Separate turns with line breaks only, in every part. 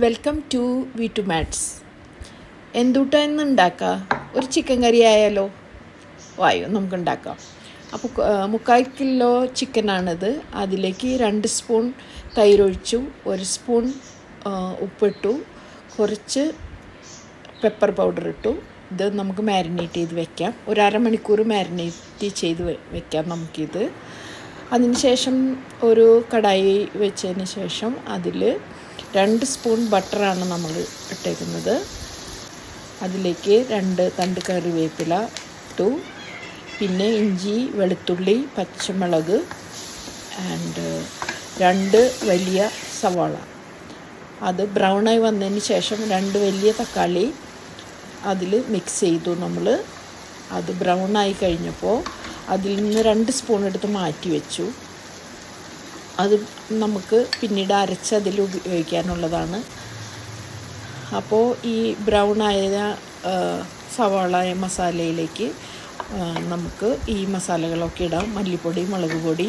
Welcome to V two mats എന്തുട്ടാ ഇന്ന് ഉണ്ടാക്കുക ഒരു ചിക്കൻ കറി ആയാലോ? വായോ നമുക്ക് ഉണ്ടാക്കാം അപ്പോൾ മുക്കാൽ കിലോ ചിക്കനാണിത് അതിലേക്ക് രണ്ട് സ്പൂൺ തൈരൊഴിച്ചു ഒരു സ്പൂൺ ഉപ്പിട്ടു കുറച്ച് പെപ്പർ പൗഡർ ഇട്ടു. ഇത് നമുക്ക് മാരിനേറ്റ് ചെയ്ത് വെക്കാം. ഒരു അരമണിക്കൂർ മാരിനേറ്റ് ചെയ്ത് വെക്കാം നമുക്കിത്. അതിന് ശേഷം ഒരു കടായി വെച്ചതിന് ശേഷം അതിൽ രണ്ട് സ്പൂൺ ബട്ടറാണ് നമ്മൾ ഇട്ടേക്കുന്നത്. അതിലേക്ക് രണ്ട് തണ്ട് കറിവേപ്പില ഇട്ടു. പിന്നെ ഇഞ്ചി വെളുത്തുള്ളി പച്ചമുളക് ആൻഡ് രണ്ട് വലിയ സവാള. അത് ബ്രൗണായി വന്നതിന് ശേഷം രണ്ട് വലിയ തക്കാളി അതിൽ മിക്സ് ചെയ്തു നമ്മൾ. അത് ബ്രൗണായി കഴിഞ്ഞപ്പോൾ അതിൽ നിന്ന് രണ്ട് സ്പൂൺ എടുത്ത് മാറ്റി വെച്ചു. അത് നമുക്ക് പിന്നീട് അരച്ച് അതിൽ ഉപയോഗിക്കാനുള്ളതാണ്. അപ്പോൾ ഈ ബ്രൗൺ ആയ ആ, സവാള മസാലയിലേക്ക് നമുക്ക് ഈ മസാലകളൊക്കെ ഇടാം. മല്ലിപ്പൊടി മുളക് പൊടി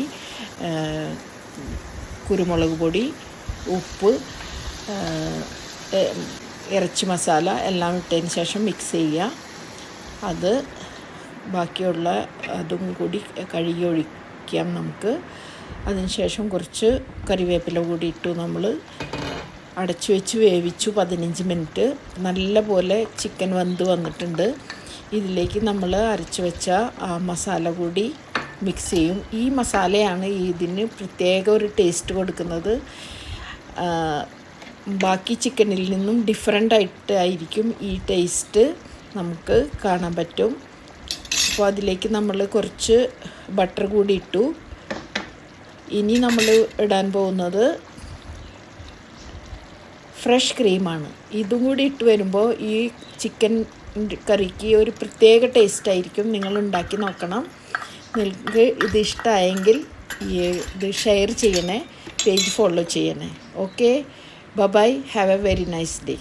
കുരുമുളക് പൊടി ഉപ്പ് ഇറച്ചി മസാല എല്ലാം ഇട്ടതിന് ശേഷം മിക്സ് ചെയ്യുക. അത് ബാക്കിയുള്ള അതും കൂടി കഴുകി ഒഴിക്കാം നമുക്ക്. അതിനുശേഷം കുറച്ച് കറിവേപ്പില കൂടി ഇട്ടു നമ്മൾ അടച്ചു വെച്ച് വേവിച്ചു പതിനഞ്ച് മിനിറ്റ്. നല്ല പോലെ ചിക്കൻ വന്ത് വന്നിട്ടുണ്ട്. ഇതിലേക്ക് നമ്മൾ അരച്ചു വെച്ച ആ മസാല കൂടി മിക്സ് ചെയ്യും. ഈ മസാലയാണ് ഇതിന് പ്രത്യേക ഒരു ടേസ്റ്റ് കൊടുക്കുന്നത്. ബാക്കി ചിക്കനിൽ നിന്നും ഡിഫറെന്റ് ആയിട്ട് ആയിരിക്കും ഈ ടേസ്റ്റ് നമുക്ക് കാണാൻ പറ്റും. അപ്പോൾ അതിലേക്ക് നമ്മൾ കുറച്ച് ബട്ടർ കൂടി ഇട്ടു. ഇനി നമ്മൾ ഇടാൻ പോകുന്നത് ഫ്രഷ് ക്രീമാണ്. ഇതും കൂടി ഇട്ട് വരുമ്പോൾ ഈ ചിക്കൻ കറിക്ക് ഒരു പ്രത്യേക ടേസ്റ്റ് ആയിരിക്കും. നിങ്ങൾ ഉണ്ടാക്കി നോക്കണം. നിങ്ങൾക്ക് ഇത് ഇഷ്ടമായെങ്കിൽ ഇത് ഷെയർ ചെയ്യണേ. പേജ് ഫോളോ ചെയ്യണേ. Okay bye have a very nice day